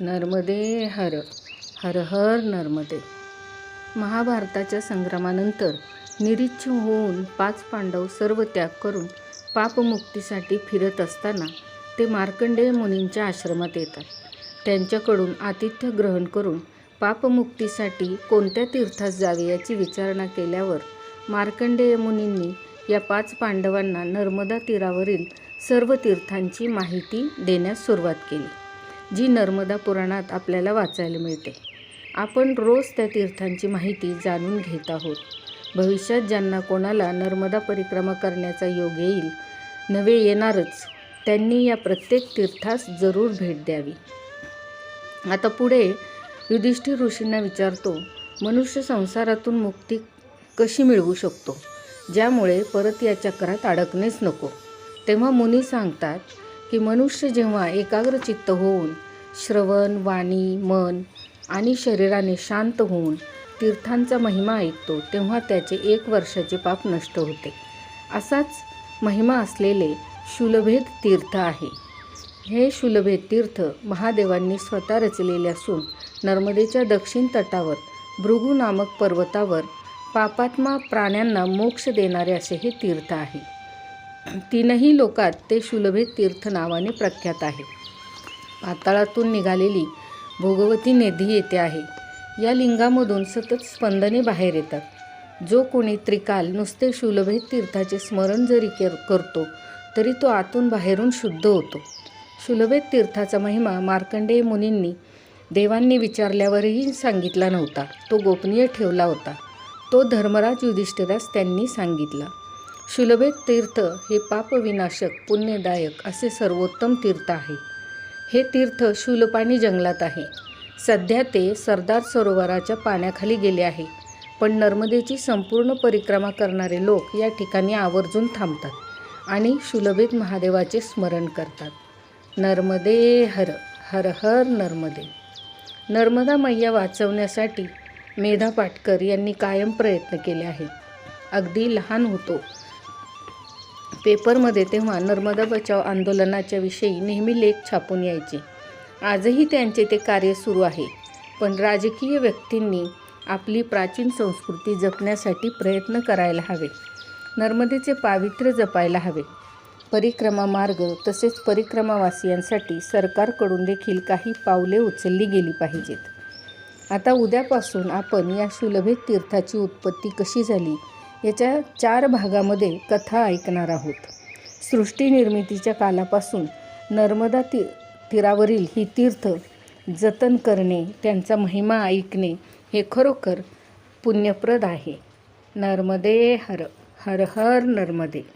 नर्मदे हर हर हर नर्मदे. महाभारताच्या संग्रामानंतर निरीच्छ होऊन पाच पांडव सर्व त्याग करून पापमुक्तीसाठी फिरत असताना ते मार्कंडेय मुनींच्या आश्रमात येतात. त्यांच्याकडून आतिथ्य ग्रहण करून पापमुक्तीसाठी कोणत्या तीर्थास जावे याची विचारणा केल्यावर मार्कंडेय मुनींनी या पाच पांडवांना नर्मदा तीरावरील सर्व तीर्थांची माहिती देण्यास सुरुवात केली. जी नर्मदा पुराणात आपल्याला वाचायला मिळते. आपण रोज त्या तीर्थांची माहिती जाणून घेत आहोत. भविष्यात ज्यांना कोणाला नर्मदा परिक्रमा करण्याचा योग येईल नवे येणारच त्यांनी या प्रत्येक तीर्थास जरूर भेट द्यावी. आता पुढे युधिष्ठिर ऋषींना विचारतो मनुष्य संसारातून मुक्ती कशी मिळवू शकतो? ज्यामुळे परत या चक्रात अडकणेच नको. तेव्हा मुनी सांगतात की मनुष्य जेव्हा एकाग्रचित्त होऊन श्रवण वाणी मन आणि शरीराने शांत होऊन तीर्थांचा महिमा ऐकतो तेव्हा त्याचे एक वर्षाचे पाप नष्ट होते. असाच महिमा असलेले शुलभेद तीर्थ आहे. हे शुलभेद तीर्थ महादेवांनी स्वतः रचलेले असून नर्मदेच्या दक्षिण तटावर भृगू नामक पर्वतावर पापात्मा प्राण्यांना मोक्ष देणारे असे हे तीर्थ आहे. तीनही लोकात ते शुलभे तीर्थ नावाने प्रख्यात आहे. पाताळातून निघालेली भोगवती नदी येथे आहे. या लिंगामधून सतत स्पंदने बाहेर येतात. जो कोणी त्रिकाल नुसते शुलभे तीर्थाचे स्मरण जरी कर करतो तरी तो आतून बाहेरून शुद्ध होतो. शुलभे तीर्थाचा महिमा मार्कंडेय मुनींनी देवांनी विचारल्यावरही सांगितला नव्हता. तो गोपनीय ठेवला होता. तो धर्मराज युधिष्ठिरास त्यांनी सांगितला. शूलभेद तीर्थ हे पापविनाशक पुण्यदायक असे सर्वोत्तम तीर्थ आहे. हे तीर्थ शूलपाणी जंगलात आहे. सध्या ते सरदार सरोवराच्या पाण्याखाली गेले आहे. पण नर्मदेची संपूर्ण परिक्रमा करणारे लोक या ठिकाणी आवर्जून थांबतात आणि शूलभेद महादेवाचे स्मरण करतात. नर्मदे हर हर हर नर्मदे. नर्मदा मैया वाचवण्यासाठी मेधा पाटकर यांनी कायम प्रयत्न केले आहेत. अगदी लहान होतो पेपरमध्ये तेव्हा नर्मदा बचाव आंदोलनाच्या विषयी नेहमी लेख छापून यायचे. आजही त्यांचे ते कार्य सुरू आहे. पण राजकीय व्यक्तींनी आपली प्राचीन संस्कृती जपण्यासाठी प्रयत्न करायला हवे. नर्मदेचे पावित्र्य जपायला हवे. परिक्रमा मार्ग तसेच परिक्रमावासियांसाठी सरकारकडून देखील काही पावले उचलली गेली पाहिजेत. आता उद्यापासून आपण या शूलभेद तीर्थाची उत्पत्ती कशी झाली? याच्या चार भागामध्ये कथा ऐकणार आहोत. सृष्टी निर्मितीच्या कालापासून नर्मदा ती तीरावरील ही तीर्थ जतन करणे त्यांचा महिमा ऐकणे हे खरोखर पुण्यप्रद आहे. नर्मदे हर हर हर नर्मदे.